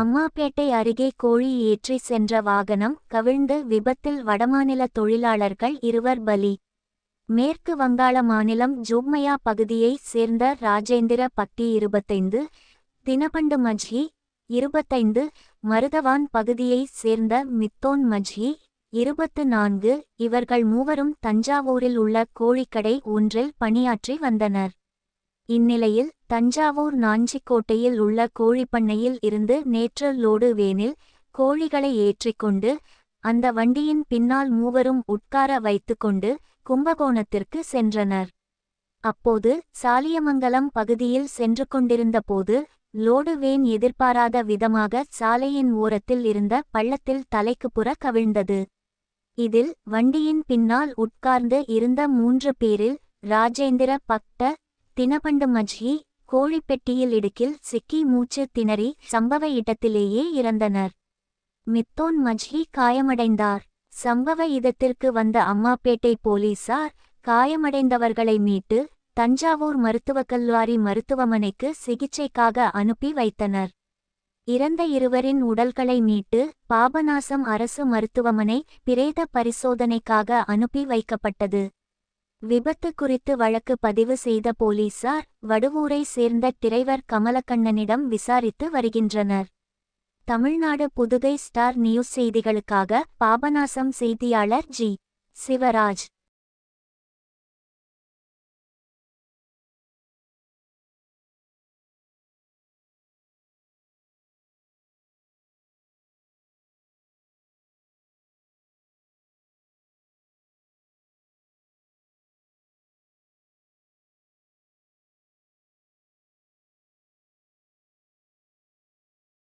அம்மாப்பேட்டை அருகே கோழி ஏற்றி சென்ற வாகனம் கவிழ்ந்து விபத்தில் வடமாநில தொழிலாளர்கள் இருவர் பலி. மேற்கு வங்காள மாநிலம் ஜோக்மயா பகுதியைச் சேர்ந்த ராஜேந்திர பக்தி இருபத்தைந்து தினபண்டு மஜ்ஹி இருபத்தைந்து மருதவான் பகுதியைச் சேர்ந்த மித்தோன் மஜ்ஹி இருபத்து நான்கு இவர்கள் மூவரும் தஞ்சாவூரில் உள்ள கோழிக்கடை ஒன்றில் பணியாற்றி வந்தனர். இந்நிலையில் தஞ்சாவூர் நாஞ்சிக்கோட்டையில் உள்ள கோழிப்பண்ணையில் இருந்து நேற்று லோடு வேனில் கோழிகளை ஏற்றிக்கொண்டு அந்த வண்டியின் பின்னால் மூவரும் உட்கார வைத்துக்கொண்டு கும்பகோணத்திற்கு சென்றனர். அப்போது சாலியமங்கலம் பகுதியில் சென்று கொண்டிருந்தபோது லோடு வேன் எதிர்பாராத விதமாக சாலையின் ஓரத்தில் இருந்த பள்ளத்தில் தலைக்குப்புற கவிழ்ந்தது. இதில் வண்டியின் பின்னால் உட்கார்ந்து இருந்த மூன்று பேரில் ராஜேந்திர பக்த தினபண்டு மஜ்ஹி கோழிப்பெட்டியில் இடுக்கில் சிக்கி மூச்சு திணறி சம்பவ இடத்திலேயே இறந்தனர். மித்தோன் மஜ்ஹி காயமடைந்தார். சம்பவ இடத்திற்கு வந்த அம்மாப்பேட்டை போலீசார் காயமடைந்தவர்களை மீட்டு தஞ்சாவூர் மருத்துவக் கல்லூரி மருத்துவமனைக்கு சிகிச்சைக்காக அனுப்பி வைத்தனர். இறந்த இருவரின் உடல்களை மீட்டு பாபநாசம் அரசு மருத்துவமனை பிரேத பரிசோதனைக்காக அனுப்பி வைக்கப்பட்டது. விபத்து குறித்து வழக்கு பதிவு செய்த போலீசார் வடுவூரை சேர்ந்த டிரைவர் கமலக்கண்ணனிடம் விசாரித்து வருகின்றனர். தமிழ்நாடு புதுகை ஸ்டார் நியூஸ் செய்திகளுக்காக பாபநாசம் செய்தியாளர் ஜி. சிவராஜ்.